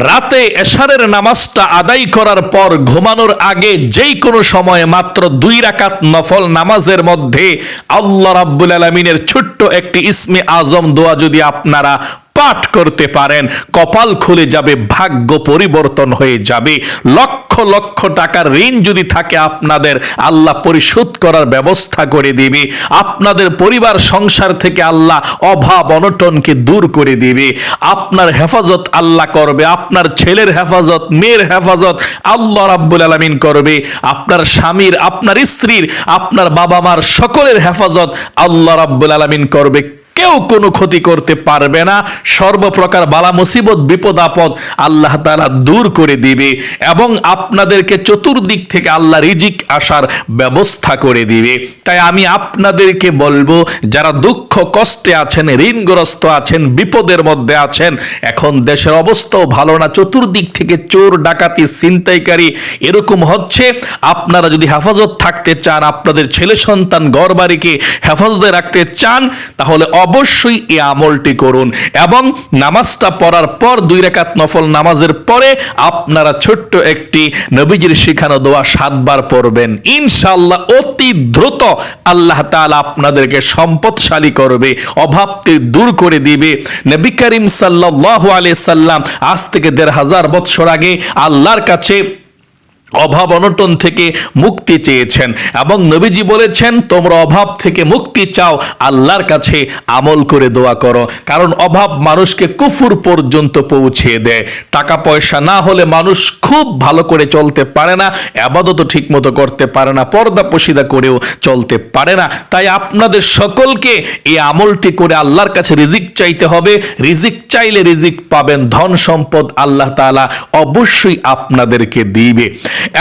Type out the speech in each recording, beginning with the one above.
রাতে এশারের নামাজটা আদায় করার পর ঘুমানোর আগে যেই কোনো সময়ে মাত্র দুই রাকাত নফল নামাজের মধ্যে আল্লাহ রাব্বুল আলমিনের ছোট্ট একটি ইসমে আজম দোয়া যদি আপনারা পাঠ করতে পারেন, কপাল খুলে যাবে, ভাগ্য পরিবর্তন হয়ে যাবে। লক্ষ লক্ষ টাকার ঋণ যদি থাকে আপনাদের, আল্লাহ পরিশোধ করার ব্যবস্থা করে দিবে। আপনাদের পরিবার সংসার থেকে আল্লাহ অভাব অনটনকে দূর করে দিবে। আপনার হেফাজত আল্লাহ করবে, আপনার ছেলের হেফাজত, মেয়ের হেফাজত আল্লাহ রাব্বুল আলামিন করবে। আপনার স্বামীর, আপনার স্ত্রীর, আপনার বাবা মার সকলের হেফাজত আল্লাহ রাব্বুল আলামিন করবে। কেউ কোনো ক্ষতি করতে পারবে না। সর্বপ্রকার বালা মুসিবত, বিপদ, আপদ আল্লাহ তাআলা দূর করে দিবে এবং আপনাদেরকে চতুর্দিক থেকে আল্লাহ রিজিক আসার ব্যবস্থা করে দিবে। তাই আমি আপনাদেরকে বলব, যারা দুঃখ, কষ্টে আছেন, ঋণগ্রস্ত আছেন, বিপদের মধ্যে আছেন, এখন দেশের অবস্থাও ভালো না, চতুর্দিক থেকে চোর, ডাকাতি, ছিনতাইকারী এরকম হচ্ছে। আপনারা যদি হেফাজত থাকতে চান, আপনাদের ছেলে সন্তান ঘর বাড়িকে হেফাজতে রাখতে চান, তাহলে অবশ্যই এই আমলটি করুন এবং নামাজটা পড়ার পর দুই রেখাত নফল নামাজের পরে আপনারা ছোট্ট একটি নবীজির শিখানো দোয়া সাতবার পড়বেন। ইনশাল্লাহ অতি দ্রুত আল্লাহ তাআলা আপনাদেরকে সম্পদশালী করবে অভাবকে দূর করে দিবে। নবী করিম সাল্লাল্লাহু আলাইহি সাল্লাম আজ থেকে দেড় হাজার বৎসর আগে আল্লাহর কাছে অভাব অনটন থেকে মুক্তি চেয়েছেন। এবং নবীজি বলেছেন, তোমরা অভাব থেকে মুক্তি চাও, আল্লাহর কাছে আমল করে দোয়া করো। কারণ অভাব মানুষকে কুফুর পর্যন্ত পৌঁছে দেয়। টাকা পয়সা না হলে মানুষ খুব ভালো করে চলতে পারে না, আবাদত ঠিক মতো করতে পারে না, পর্দা পশিদা করেও চলতে পারে না। তাই আপনাদের সকলকে এই আমলটি করে আল্লাহর কাছে রিজিক চাইতে হবে। রিজিক চাইলে রিজিক পাবেন, ধন সম্পদ আল্লাহ তাআলা অবশ্যই আপনাদেরকে দিবে।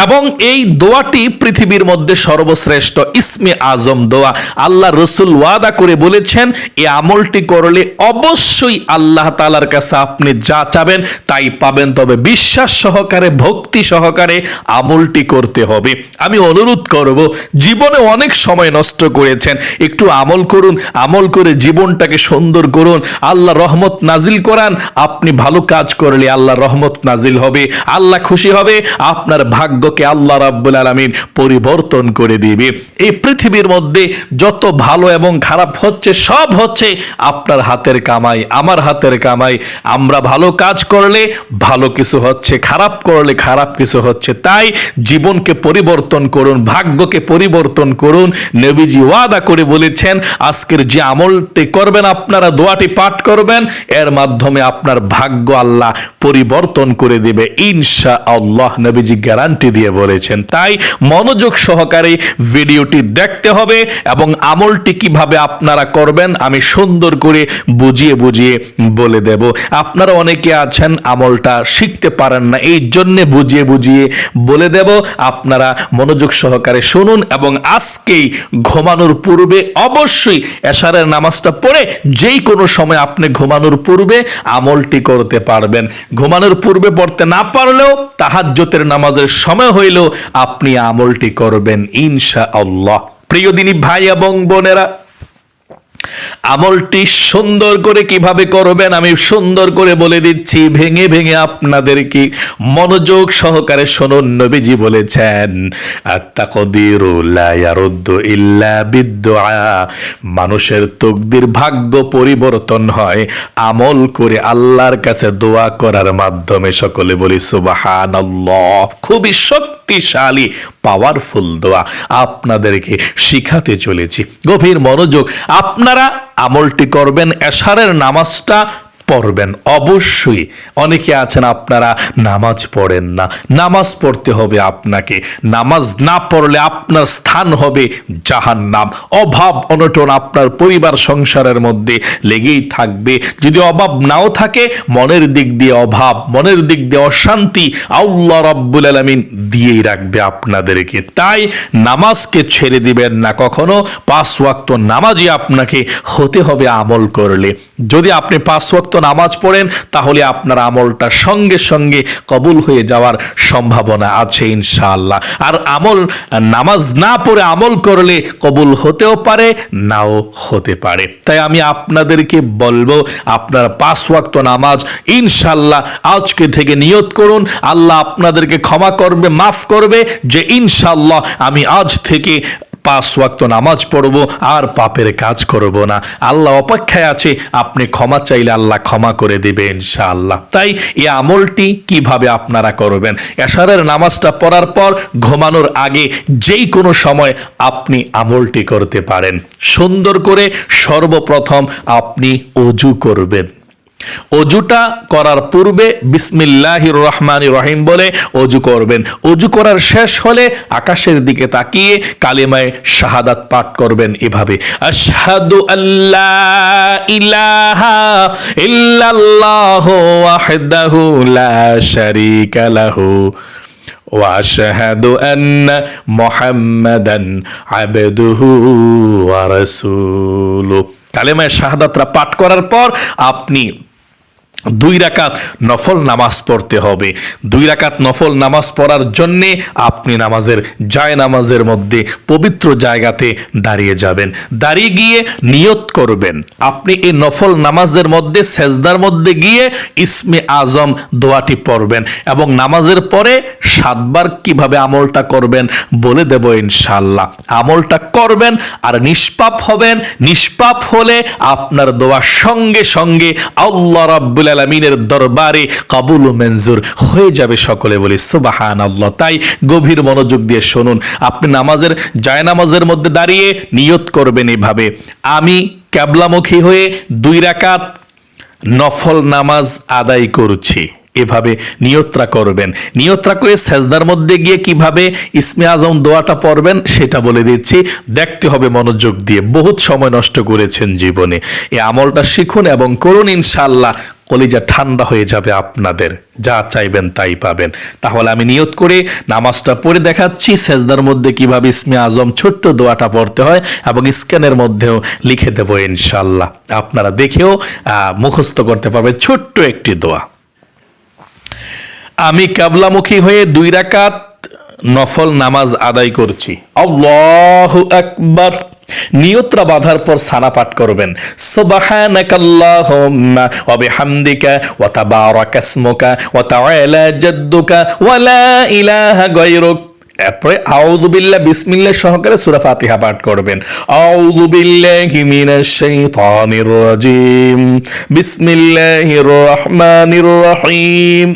এবং এই দোয়াটি পৃথিবীর মধ্যে সর্বশ্রেষ্ঠ ইসমে আজম দোয়া। আল্লাহ রসুল ওয়াদা করে বলেছেন এই আমলটি করলে অবশ্যই আল্লাহ তালার কাছে আপনি যা চাবেন তাই পাবেন। তবে বিশ্বাস সহকারে, ভক্তি সহকারে আমলটি করতে হবে। আমি অনুরোধ করব, জীবনে অনেক সময় নষ্ট করেছেন। একটু আমল করুন, আমল করে জীবনটাকে সুন্দর করুন। আল্লাহ রহমত নাজিল করান, আপনি ভালো কাজ করলে আল্লাহ রহমত নাজিল হবে। আল্লাহ খুশি হবে, আপনার ভাগ্যকে আল্লাহ রাব্বুল আলামিন পরিবর্তন করে দিবে। এই পৃথিবীর মধ্যে যত ভালো এবং খারাপ হচ্ছে, সব হচ্ছে আপনার হাতের কামাই, আমার হাতের কামাই। আমরা ভালো কাজ করলে ভালো কিছু হচ্ছে, খারাপ করলে খারাপ কিছু হচ্ছে। তাই জীবনকে পরিবর্তন করুন, ভাগ্যকে পরিবর্তন করুন। নবীজি ওয়াদা করে বলেছেন, আজকের যে আমলটি করবেন, আপনারা দোয়াটি পাঠ করবেন, এর মাধ্যমে আপনার ভাগ্য আল্লাহ পরিবর্তন করে দেবে। ইনশা আল্লাহ নবীজি গ্যারান্টি দিয়ে বলেছেন, তাই মনোযোগ সহকারে ভিডিওটি দেখতে হবে এবং আমলটি কীভাবে আপনারা করবেন আমি সুন্দর করে বুঝিয়ে বুঝিয়ে বলে দেব। আপনারা অনেকে আছেন, আমলটা শিখতে পারেন না, এই জন্যে বুঝিয়ে বুঝিয়ে বলে দেব। আপনারা মনোযোগ সহকারে শুনুন এবং আজকেই ঘুমানোর পূর্বে অবশ্যই এশারের নামাজটা পড়ে যেই কোনো সময় আপনি ঘুমানোর পূর্বে আমলটি করতে পারবেন। ঘুমানোর পূর্বে পড়তে না পারলেও তাহাজ্জতের নামাজের সময় হইল আপনি আমলটি করবেন ইনশা আল্লাহ প্রিয় দিনী ভাই এবং বোনেরা আমলটি সুন্দর করে কীভাবে করবেন আমি সুন্দর করে বলে দিচ্ছি, ভেঙে ভেঙে আপনাদেরকে মনোযোগ সহকারে শুনুন, নবীজি বলেছেন মানুষের তকদির ভাগ্য পরিবর্তন হয়, আমল করে আল্লাহর কাছে দোয়া করার মাধ্যমে সকলে বলি, সুবহানাল্লাহ, খুবই শক্তিশালী পাওয়ারফুল দোয়া আপনাদেরকে শিখাতে চলেছি। গভীর মনোযোগ আপনারা আমলটি করবেন এশারের নামাজটা পড়বেন। অবশ্যই অনেকে আছেন, আপনারা নামাজ পড়েন না। নামাজ পড়তে হবে আপনাকে। নামাজ না পড়লে আপনার স্থান হবে জাহান্নাম। অভাব, অনটন আপনার পরিবার, সংসারের মধ্যে লেগেই থাকবে। যদি অভাব নাও থাকে, মনের দিক দিয়ে অভাব, মনের দিক দিয়ে অশান্তি আল্লাহ রাব্বুল আলামিন দিয়েই রাখবে আপনাদেরকে। তাই নামাজকে ছেড়ে দিবেন না কখনো। পাঁচ ওয়াক্ত নামাজই আপনাকে হতে হবে আমল করলে। যদি আপনি পাঁচ ওয়াক্ত নামাজ পড়েন, তাহলে আপনার আমলটা সঙ্গে সঙ্গে কবুল হয়ে যাওয়ার সম্ভাবনা আছে ইনশাআল্লাহ। আর আমল, নামাজ না পড়ে আমল করলে কবুল হতেও পারে, নাও হতে পারে। তাই আমি আপনাদেরকে বলব, আপনার পাঁচ নামাজ ইনশাল্লাহ আজকে থেকে নিয়ত করুন। আল্লাহ আপনাদেরকে ক্ষমা করবে, মাফ করবে যে ইনশাল্লাহ আমি আজ থেকে পাঁচ ওয়াক্ত নামাজ পড়ব আর পাপের কাজ করব না। আল্লাহ অপেক্ষায় আছে, আপনি ক্ষমা চাইলে আল্লাহ ক্ষমা করে দেবে ইনশাআল্লাহ। তাই এই আমলটি কীভাবে আপনারা করবেন? এশারের নামাজটা পড়ার পর, ঘুমানোর আগে যেই কোনো সময় আপনি আমলটি করতে পারেন। সুন্দর করে সর্বপ্রথম আপনি অজু করবেন। অজুটা করার পূর্বে বিসমিল্লাহ রহমান রহিম বলে অজু করবেন অজু করার শেষ হলে আকাশের দিকে তাকিয়ে কালিমায় শাহাদাত পাঠ করবেন এভাবে আশহাদু আল্লাহ ইলাহা ইল্লাল্লাহ ওয়াহদাহু লা শারীকা লাহু واشهد ان محمدا عبده ورسوله কালেমায় শাহাদাতরা পাঠ করার পর আপনি দুই রাকাত নফল নামাজ পড়তে হবে। দুই রাকাত নফল নামাজ পড়ার জন্যে আপনি নামাজের জায় নামাজের মধ্যে পবিত্র জায়গাতে দাঁড়িয়ে যাবেন। দাঁড়িয়ে গিয়ে নিয়ত করবেন। আপনি এই নফল নামাজের মধ্যে, সেজদার মধ্যে গিয়ে ইসমে আজম দোয়াটি পড়বেন এবং নামাজের পরে সাতবার কীভাবে আমলটা করবেন বলে দেব ইনশাল্লাহ আমলটা করবেন আর নিষ্পাপ হবেন। নিষ্পাপ হলে আপনার দোয়া সঙ্গে সঙ্গে আল্লাহ রাব্বুল আলমিনের দরবারে কাবুল ও মঞ্জুর হয়ে যাবে সকলে বলি সুবাহান আল্লাহ তাই গভীর মনোযোগ দিয়ে শুনুন, আপনি নামাজের, জায়নামাজের মধ্যে দাঁড়িয়ে নিয়ত করবেন এভাবে। আমি ক্যাবলামুখী হয়ে দুই রাকাত নফল নামাজ আদায় করছি, এভাবে নিয়ত্রা করবেন। নিয়ত্রা করে সেজদার মধ্যে গিয়ে কীভাবে ইসমে আজম দোয়াটা পড়বেন সেটা বলে দিচ্ছি, দেখতে হবে মনোযোগ দিয়ে। বহুত সময় নষ্ট করেছেন জীবনে। এই আমলটা শিখুন এবং করুন ইনশাল্লাহ কলিজা ঠান্ডা হয়ে যাবে আপনাদের। যা চাইবেন তাই পাবেন। তাহলে আমি নিয়ত করে নামাজটা পড়ে দেখাচ্ছি, সেজদার মধ্যে কীভাবে ইসমে আজম ছোট্ট দোয়াটা পড়তে হয় এবং স্ক্যানের মধ্যেও লিখে দেবো ইনশাল্লাহ আপনারা দেখেও মুখস্থ করতে পারবেন ছোট্ট একটি দোয়া। আমি কাবলামুখী হয়ে দুই রাকাত নফল নামাজ আদায় করছি। আল্লাহু আকবার। নিয়ত্রা বাঁধার পর সানা পাঠ করবেন। সুবহানাকাল্লাহুম্মা ওয়া বিহামদিকা ওয়া তাবারাকা ওয়া তাআলা জাদ্দুকা ওয়া লা ইলাহা গায়রুক। এরপরে আউযু বিল্লাহ, বিসমিল্লাহ সহকারে সূরা ফাতিহা পাঠ করবেন। আউযু বিল্লাহি মিনাশ শাইতানির রাজিম। বিসমিল্লাহির রহমানির রহিম।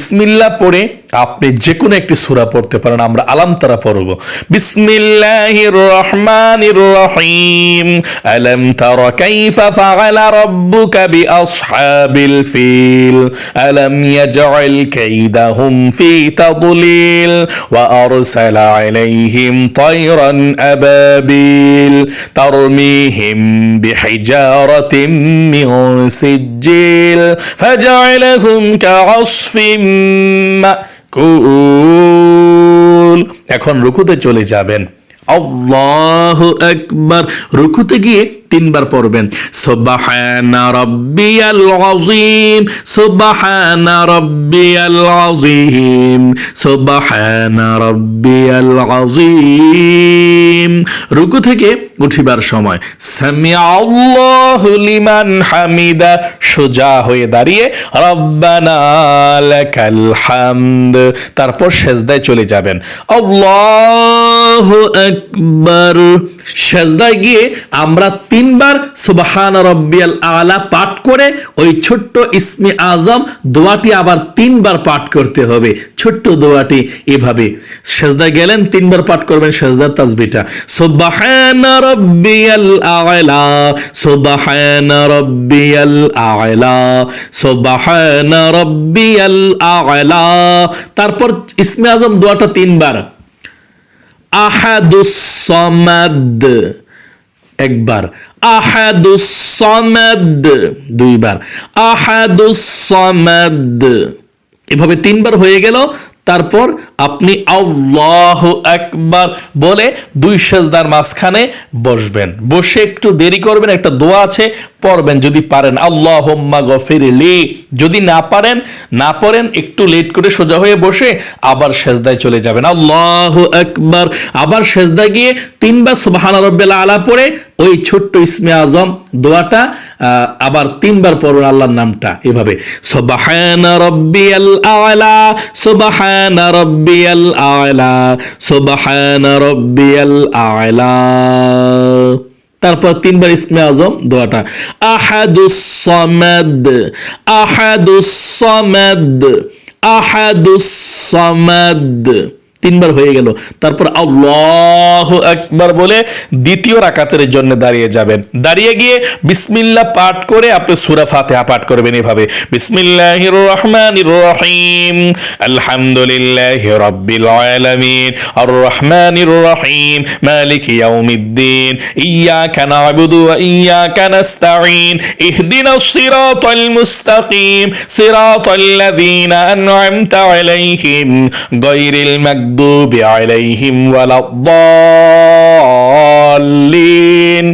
বিসমিল্লাহ পড়ে আপনি যে কোনো একটি সূরা পড়তে পারেন, আমরা আলাম তারা পড়ব। বিসমিল্লাহির রহমানির রহিম আলাম তারা কাইফা ফাআলা রাব্বুকা বিআসহাবিল ফিল। আলাম ইয়াজআল কাইদাহুম ফি তাদলিল। ওয়া আরসালা আলাইহিম তায়রান আবাবিল। তারমিহিম বিহিজারাতিন মিন সিজ্জিল। ফাজআলাহুম কাআসফিম মাকুল এখন রুকুতে চলে যাবেন। আল্লাহ একবার রুকুতে গিয়ে তিনবার পড়বেন। সুবহানা রাব্বিয়াল আযীম, সুবহানা রাব্বিয়াল আযীম, সুবহানা রাব্বিয়াল আযীম। রুকু থেকে উঠিবার সময়। সামিয়া আল্লাহু লিমান হামিদা, সোজা হয়ে দাঁড়িয়ে রব্বানা লাকাল হামদ, তারপর সেজদায় চলে যাবেন। আল্লাহু আকবার। সেজদায় গিয়ে আমরা তিন তিনবার সুবাহান রব্বিয়াল আলা পাঠ করে ওই ছোট্ট ইসমে আজম দোয়াটি আবার তিনবার পাঠ করতে হবে। ছোট্ট দোয়াটি এভাবে। সেজদায় গেলেন, তিনবার পাঠ করবেন, সেজদার তাজবিটা। সুবাহান রব্বিয়াল আলা, সুবাহান রব্বিয়াল আলা, সুবাহান রব্বিয়াল আলা। তারপর ইসমে আজম দোয়াটা তিনবার। আহাদুস সমাদ, একবার। আহাদুস সমাদ দুইবার। আহাদুস সমাদ এভাবে তিনবার হয়ে গেল। তারপর আপনি আল্লাহ একবার বলে দুই সেজদার মাঝখানে বসবেন। বসে একটু দেরি করবেন, একটা দোয়া আছে, পড়বেন। যদি পারেন আল্লাহ গফির লি। যদি না পারেন, না পড়েন, একটু লেট করে সোজা হয়ে বসে আবার সেজদায় চলে যাবেন। আল্লাহ একবার আবার সেজদায় গিয়ে তিনবার সুবহান রব্বিল আলা পড়ে ওই ছোট্ট ইসমে আজম দোয়াটা আবার তিনবার পড়ুন আল্লাহর নামটা এভাবে। সুবহান রব্বিয়াল আলা, সুবহান রব্বিয়াল আলা, সুবহান রব্বিয়াল আলা। তারপর তিনবার ইসমে আজম দোয়াটা। আহাদুস সামাদ আহাদুস সামাদ আহাদুস সামাদ। তিনবার হয়ে গেল। তারপর আল্লাহ একবার বলে দ্বিতীয় রাকাতের জন্য দাঁড়িয়ে যাবেন। দাঁড়িয়ে গিয়ে বিসমিল্লা পাঠ করে আপনি সূরা ফাতিহা পাঠ করবেন এভাবে। বিসমিল্লাহির রহমানির রহিম। আলহামদুলিল্লাহি রাব্বিল আলামিন। আর রহমানির রহিম। মালিকি ইয়াউমিদ্দিন। ইয়াকা না'বুদু ওয়া ইয়াকা নাস্তাঈন। ইহদিনাস সিরাতাল মুস্তাকিম। সিরাতাল লাযীনা আন'আমতা আলাইহিম। গায়রিল মাগদুবি আলাইহিম ওয়ালাদ-দাল্লিন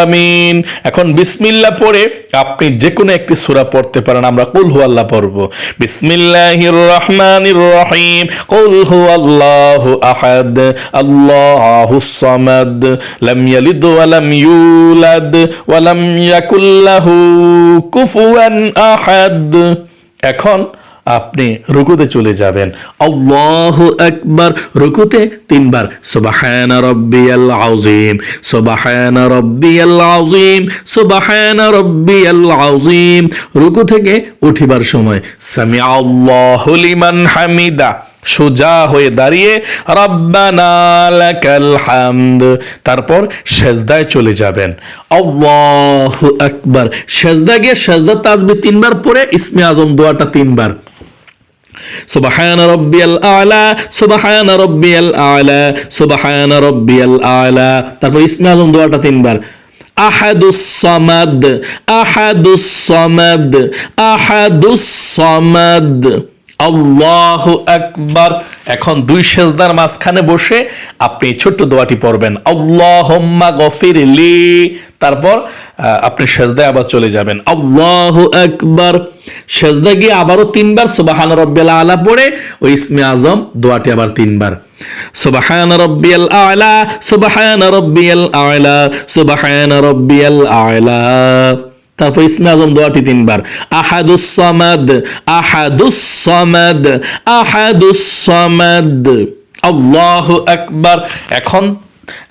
আমিন এখন বিসমিল্লাহ পড়ে আপনি যে কোনো একটি সূরা পড়তে পারেন, আমরা কুল হু আল্লাহ পড়ব। বিসমিল্লাহির রহমানির রহিম কুল হু আল্লাহু আহাদ আল্লাহুস সামাদ। লাম ইয়ালিদ ওয়া লাম ইউলাদ ওয়া লাম ইয়াকুল লাহু কুফুয়ান আহাদ। এখন আপনি রুকুতে চলে যাবেন। আল্লাহ একবার রুকুতে তিনবার। সুবহান রব্বিয়াল আযীম রুকু থেকে উঠিবার সময় সামি আল্লাহু লিমান হামিদা, সোজা হয়ে দাঁড়িয়ে, রব্বানা লাকাল হামদ। তারপর সেজদায় চলে যাবেন। আল্লাহু আকবার, সেজদা গিয়ে সেজদা তাসবিহ তিনবার পরে ইসমে আজম দোয়াটা তিনবার। সুবহান রব্বিয়াল আলা সুবহান রব্বিয়াল আলা সুবহান রব্বিয়াল আলা তারপর ইসমে আজম দোয়াটা তিনবার। আহাদুস সামাদ আহাদুস সামাদ আহাদুস সামাদ। আল্লাহ আকবার। এখন দুই সেজদার মাঝখানে বসে আপনি ছোট্ট দোয়াটি পড়বেন, আল্লাহম্মা গফির লি। তারপর আপনি সেজদায় আবার চলে যাবেন, আল্লাহ আকবার। সেজদা গিয়ে আবারও তিনবার সুবাহান রব্বিল আলা পড়ে ওই ইসমে আজম দোয়াটি আবার তিনবার, সুবাহান রব্বিয়াল আলা, সুবাহান রব্বিয়াল আলা, সুবাহান রব্বিয়াল আলা। তারপর ইসমে আজম দোয়াটি তিনবার। আহাদুসমাদ আহাদুসমাদ আহাদুসমাদ আল্লাহ আকবার। এখন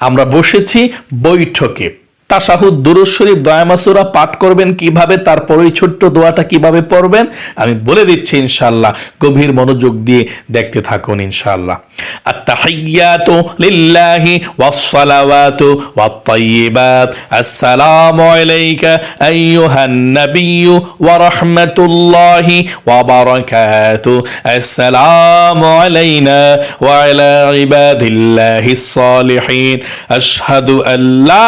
আমরা বসেছি বৈঠকে। তাশাহুদ দুরুদ শরীফ দয়ামাসুরা পাঠ করবেন কীভাবে তারপর ওই ছোট্ট দোয়াটা কীভাবে পড়বেন, আমি বলে দিচ্ছি ইনশাআল্লাহ। গভীর মনোযোগ দিয়ে দেখতে থাকুন ইনশাআল্লাহ। আত্তাহিয়াতু লিল্লাহি ওয়াসসালাওয়াতু ওয়াত-তাইয়িবাত। আসসালামু আলাইকা আইয়ুহান নাবিয়্যু ওয়া রাহমাতুল্লাহি ওয়া বারাকাতু। আসসালামু আলাইনা ওয়া আলা ইবাদিল্লাহিস সালিহিন আশহাদু আন লা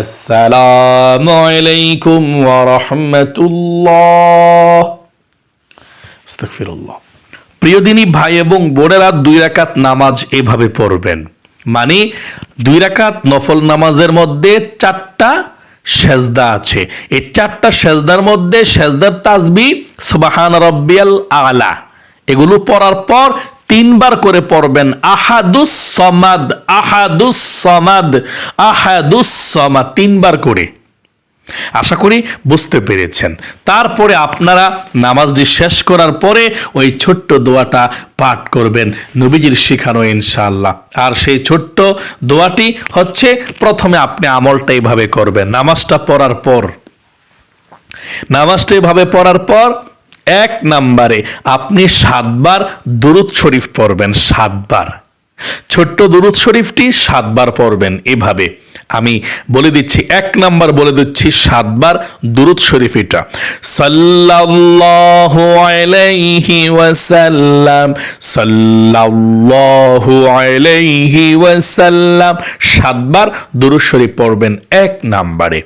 আসসালামু আলাইকুম ওয়া রাহমাতুল্লাহ আস্তাগফিরুল্লাহ প্রিয় দিনী ভাই এবং বোনেরা, দুই রাকাত নামাজ এভাবে পড়বেন। মানে দুই রাকাত নফল নামাজের মধ্যে চারটা সেজদা আছে। এই চারটা সেজদার মধ্যে সেজদার তাজবি সুবাহান রব্বিয়াল আলা। এগুলো পড়ার পর তিনবার করে পড়বেন, আহাদুস সমাদ আহাদুস সমাদ আহাদুস সমাদ, তিনবার করে। আশা করি বুঝতে পেরেছেন। তারপরে আপনারা নামাজটি শেষ করার পরে ওই ছোট্ট দোয়াটা পাঠ করবেন, নবীজির শিখানো ইনশাআল্লাহ। আর সেই ছোট্ট দোয়াটি হচ্ছে, প্রথমে আপনি আমলটা এইভাবে করবেন। নামাজটা পড়ার পর, নামাজটা এভাবে পড়ার পর এক নাম্বারে আপনি সাতবার দুরুদ শরীফ পড়বেন, সাতবার। ছোট্ট দুরুদ শরীফটি সাতবার পড়বেন এভাবে। আমি বলে দিচ্ছি, এক নাম্বার বলে দিচ্ছি, সাতবার দুরুদ শরীফ এটা। সাল্লাল্লাহু আলাইহি ওয়াসাল্লাম, সাল্লাল্লাহু আলাইহি ওয়াসাল্লাম, সাতবার দুরুদ শরীফ পড়বেন এক নাম্বারে।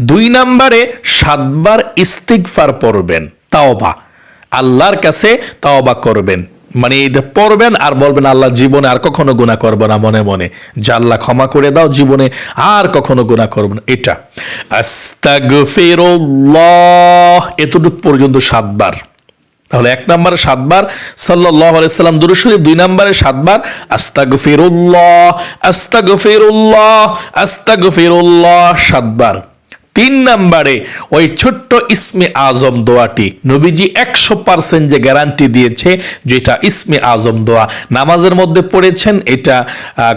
দুই নাম্বারে সাতবার ইস্তিগফার পড়বেন। তাওবা। আল্লাহর কাছে তাওবা করবেন। মানে এটা পড়বেন আর বলবেন, আল্লাহ জীবনে আর কখনো গুণা করব না মনে মনে। আল্লাহ ক্ষমা করে দাও জীবনে আর কখনো গুণা করব না। এটা। এতটুকু পর্যন্ত সাতবার। তাহলে এক নম্বরে সাতবার সাল্লাহ আলাইসাল্লাম দুরুশরীফ দুই নম্বরে সাতবার, আস্তাগফিরুল্লাহ আস্তাগফিরুল্লাহ আস্তাগফিরুল্লাহ, সাতবার। তিন নাম্বারে ওই ছোট্ট ইসমে আজম দোয়াটি। নবীজি একশো পার্সেন্ট যে গ্যারান্টি দিয়েছে যেটা ইসমে আজম দোয়া। নামাজের মধ্যে পড়েছেন, এটা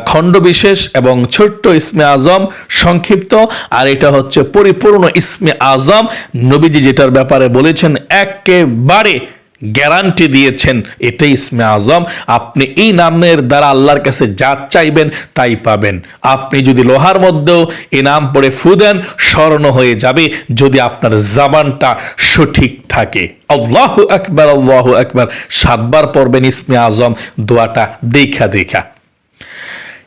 খণ্ড বিশেষ এবং ছোট্ট ইসমে আজম সংক্ষিপ্ত। আর এটা হচ্ছে পরিপূর্ণ ইসমে আজম। নবীজি যেটার ব্যাপারে বলেছেন, একেবারে গ্যারান্টি দিয়েছেন, এটাই ইসমে আজম। আপনি এই নামের দ্বারা আল্লাহর কাছে যা চাইবেন, তাই পাবেন। আপনি যদি লোহার মধ্যেও এ নাম পড়ে ফু দেন স্মরণ হয়ে যাবে যদি আপনার জাবানটা সঠিক থাকে। আল্লাহ আকবার আল্লাহ আকবার। সাতবার পড়বেন ইসমে আজম, দোয়াটা দেখা দেখা।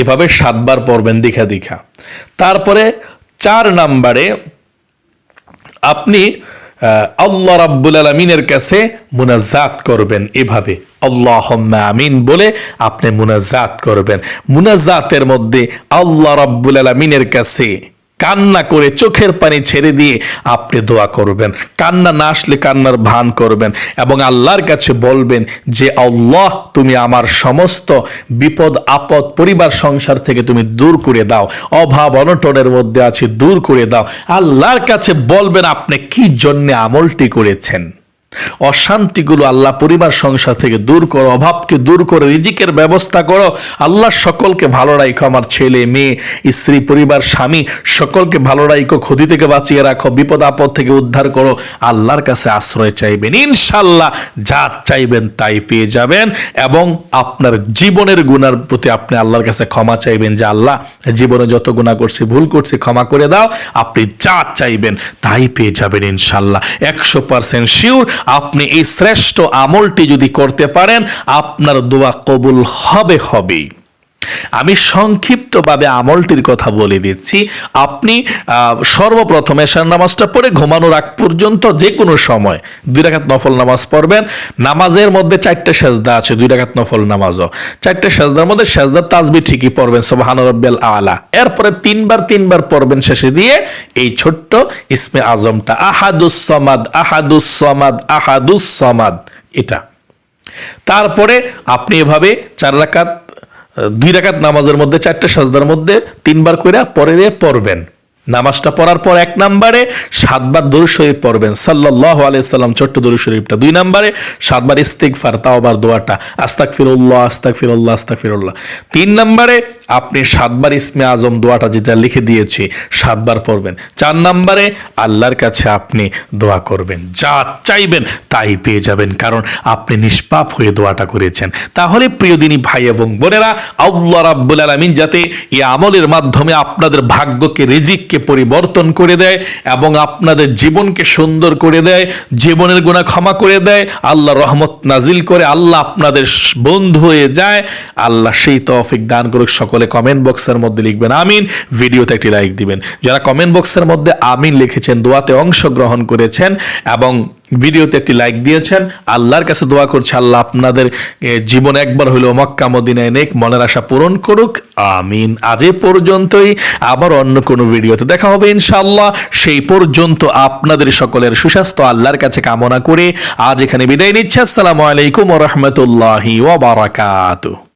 এভাবে সাতবার পড়বেন দীঘা দীঘা। তারপরে চার নাম্বারে আপনি আল্লাহ রাব্বুল আলমিনের কাছে মুনাজাত করবেন এভাবে। আল্লাহ আমিন বলে আপনি মুনাজাত করবেন। মুনাজাতের মধ্যে আল্লাহ রাব্বুল আলমিনের কাছে কান্না করে চোখের পানি ছেড়ে দিয়ে আপনি দোয়া করবেন। কান্না না আসলে কান্নার ভান করবেন এবং আল্লাহর কাছে বলবেন যে, আল্লাহ, তুমি আমার সমস্ত বিপদ, আপদ, পরিবার, সংসার থেকে তুমি দূর করে দাও। অভাব, অনটনের মধ্যে আছে, দূর করে দাও। আল্লাহর কাছে বলবেন, আপনি কি জন্যে আমলটি করেছেন? অশান্তিগুলো আল্লাহ পরিবার সংসার থেকে দূর করো, অভাবকে দূর করে, রিজিকের ব্যবস্থা করো। আল্লাহ সকলকে ভালো রাখো আমার ছেলে, মেয়ে, স্ত্রী, পরিবার, স্বামী, সকলকে ভালো রাখো ক্ষতি থেকে বাঁচিয়ে রাখো, বিপদ আপদ থেকে উদ্ধার করো। আল্লাহর কাছে আশ্রয় চাইবেন ইনশাল্লাহ যা চাইবেন তাই পেয়ে যাবেন। এবং আপনার জীবনের গুণার প্রতি আপনি আল্লাহর কাছে ক্ষমা চাইবেন যে, আল্লাহ, জীবনে যত গুণা করছি, ভুল করছি, ক্ষমা করে দাও, আপনি যা চাইবেন তাই পেয়ে যাবেন ইনশাল্লাহ একশো পার্সেন্ট শিওর আপনি এই শ্রেষ্ঠ আমলটি যদি করতে পারেন আপনার দোয়া কবুল হবে হবেই। আমি সংক্ষিপ্তভাবে আমলটির কথা বলে দিচ্ছি। আপনি সর্বপ্রথম এশার নামাজটা পড়ে ঘুমানোর আগ পর্যন্ত যে কোনো সময় দুই রাখাত নফল নামাজ পড়বেন। নামাজের মধ্যে চারটে সেজদা আছে, দুই রাখাত নফল নামাজও। চারটে সেজদার মধ্যে সেজদার তাজবি ঠিকই পড়বেন সোবাহান রব্বেল আলা। এরপরে তিনবার তিনবার পড়বেন শেষে দিয়ে এই ছোট্ট ইসমে আজমটা। আহাদুস সমাদ আহাদুস সমাদ আহাদুস সমাদ। এটা। তারপরে আপনি এভাবে চার রাকাত দুই রাকাত নামাজের মধ্যে চারটে সাজদার মধ্যে তিনবার করে পরে পড়বেন। নামাজটা পড়ার পর এক নম্বরে, সাতবার দরুদ শরীফ পড়বেন। সাল্লাল্লাহু আলাইহি সাল্লাম, ছোট্ট দরুদ শরীফটা। দুই নম্বরে, সাতবার ইস্তিগফার, তাওবার, দোয়াটা। আস্তাগফিরুল্লাহ আস্তাগফিরুল্লাহ আস্তাগফিরুল্লাহ। তিন নম্বরে, আপনি সাতবার ইসমে আজম দোয়াটা যেটা লিখে দিয়েছি, সাতবার পড়বেন। চার নম্বরে, আল্লাহর কাছে আপনি দোয়া করবেন। যা চাইবেন তাই পেয়ে যাবেন, কারণ আপনি নিষ্পাপ হয়ে দোয়াটা করেছেন। তাহলে প্রিয় দিনী ভাই এবং বোনেরা, আল্লাহ রাব্বুল আলামিন যাতে এই আমলের মাধ্যমে আপনাদের ভাগ্যকে, রিজিককে পরিবর্তন করে দেয় এবং আপনাদের জীবনকে সুন্দর করে দেয়, জীবনের গুণা ক্ষমা করে দেয়, আল্লাহ রহমত নাজিল করে আল্লাহ আপনাদের বন্ধু হয়ে যায়। আল্লাহ সেই তৌফিক দান করুক, সকলে কমেন্ট বক্সের মধ্যে লিখবেন, আমিন। ভিডিওতে একটি লাইক দিবেন। যারা কমেন্ট বক্সের মধ্যে আমিন লিখেছেন, দোয়াতে অংশগ্রহণ করেছেন এবং ভিডিওতে একটি লাইক দিয়েছেন। আল্লাহর কাছে দোয়া করছে, আল্লাহ আপনাদের জীবন একবার হলেও মক্কা, মদিনায় নেক, মনের আশা পূরণ করুক। আমিন। আজ এ পর্যন্তই। আবার অন্য কোনো ভিডিওতে দেখা হবে ইনশাআল্লাহ। সেই পর্যন্ত আপনাদের সকলের সুস্বাস্থ্য, আল্লাহর কাছে কামনা করে আজ এখানে বিদায় নিচ্ছে। আসসালামু আলাইকুম রাহমাতুল্লাহি ওয়া বারাকাতুহু।